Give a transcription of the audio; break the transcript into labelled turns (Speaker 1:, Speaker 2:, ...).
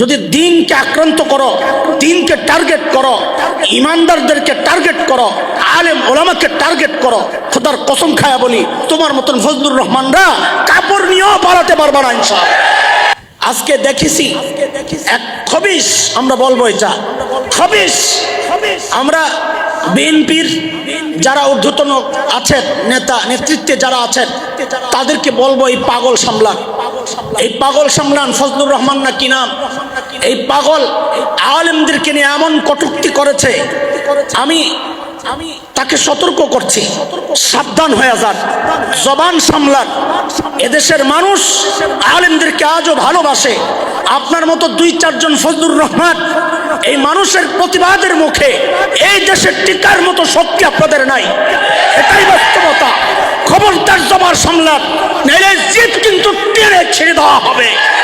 Speaker 1: যদি দিনকে আক্রান্ত করো, দিনকে টার্গেট করো, ইমানদারদেরকে টার্গেট করো, আলেম ওলামাকে টার্গেট করো, খোদার কসম খায়া বলি, তোমার মতন ফজলুর রহমানরা কাপড় নিয়েও পালাতে পারবা না ইনশাআল্লাহ। আজকে দেখেছি, এক খবিস আমরা বলব এটা খবিস আমরা বিএনপির যারা ঊর্ধ্বতন আছেন, নেতা, নেতৃত্বে যারা আছেন, তাদেরকে বলব এই পাগল সামলান। এই পাগল সামলান ফজলুর রহমান না কি নাম? এই পাগল আলেমদেরকে নিয়ে এমন কটুক্তি করেছে। আমি আমি তাকে সতর্ক করছি। সাবধান হয়ে যান। জবান সামলান। এদেশের মানুষ আলেমদেরকে আজও ভালোবাসে। আপনার মতো দুই চারজন ফজলুর রহমান এই মানুষের প্রতিবাদের মুখে এই দেশের টিকার মতো শক্তি আপনাদের নাই। এটাই বাস্তবতা। খবরদার জবান ছেড়ে দেওয়া হবে টেনে ছেড়ে ফেলা হবে